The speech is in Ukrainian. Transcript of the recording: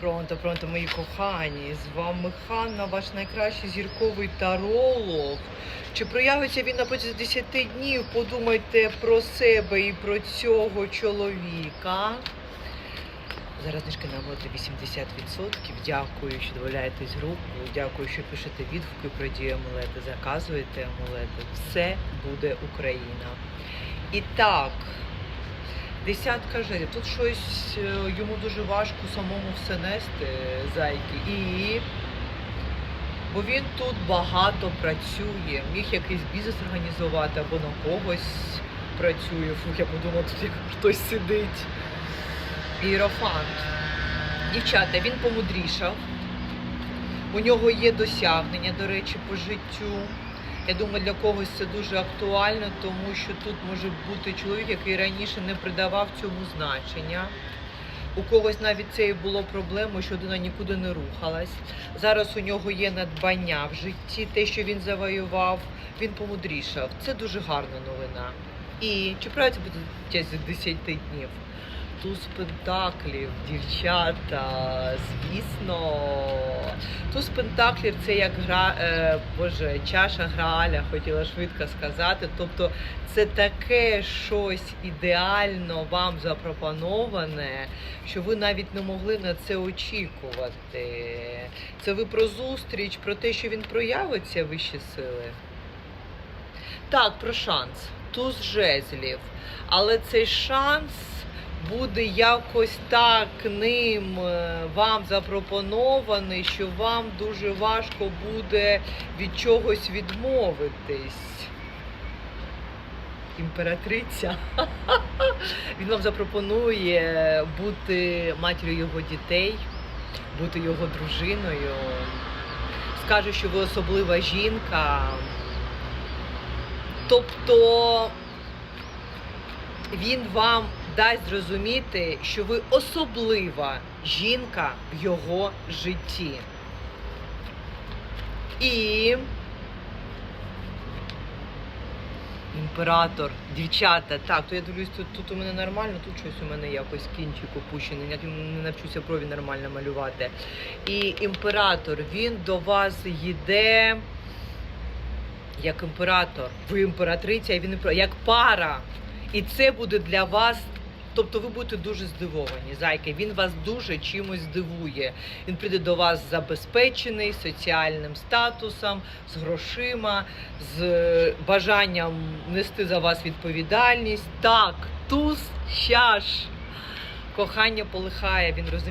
Пронто, пронто, мої кохані. З вами Ханна, ваш найкращий зірковий таролог. Чи проявиться він на протязі 10 днів? Подумайте про себе і про цього чоловіка. Зараз знижки на моди 80%. Дякую, що додаєтесь групу. Дякую, що пишете відгуки про дію амулети, заказуєте амулети. Все буде Україна. І так, десятка жирів. Тут щось е, йому дуже важко самому все нести, зайки. І бо він тут багато працює. Міг якийсь бізнес організувати або на когось працює. Фух, я подумала, тут хтось сидить. Іерофант. Дівчата, він помудрішав. У нього є досягнення, до речі, по життю. Я думаю, для когось це дуже актуально, тому що тут може бути чоловік, який раніше не придавав цьому значення. У когось навіть це і було проблемою, що людина нікуди не рухалась. Зараз у нього є надбання в житті, те, що він завоював, він помудрішав. Це дуже гарна новина. І чи правильно буде за 10 днів? Туз пентаклів, дівчата, звісно. Туз пентаклів це як гра, е, боже, чаша грааля, хотіла швидко сказати. Тобто це таке щось ідеально вам запропоноване, що ви навіть не могли на це очікувати. Це ви про зустріч, про те, що він проявиться вищі сили. Так, про шанс. Туз жезлів. Але цей шанс буде якось так ним е, вам запропонований, що вам дуже важко буде від чогось відмовитись. Імператриця. Він вам запропонує бути матір'ю його дітей, бути його дружиною. Скаже, що ви особлива жінка. Тобто він вам дасть зрозуміти, що ви особлива жінка в його житті. І імператор, дівчата, так, то я дивлюсь, тут, тут у мене нормально, тут щось у мене якось кінчик опущений, я не навчуся брові нормально малювати. І імператор, він до вас йде як імператор. Ви імператриця, і він імператор, як пара. І це буде для вас. Тобто ви будете дуже здивовані, зайки. Він вас дуже чимось здивує. Він прийде до вас забезпечений соціальним статусом, з грошима, з е, бажанням нести за вас відповідальність. Так, туз чаш. Кохання полихає, він розуміє.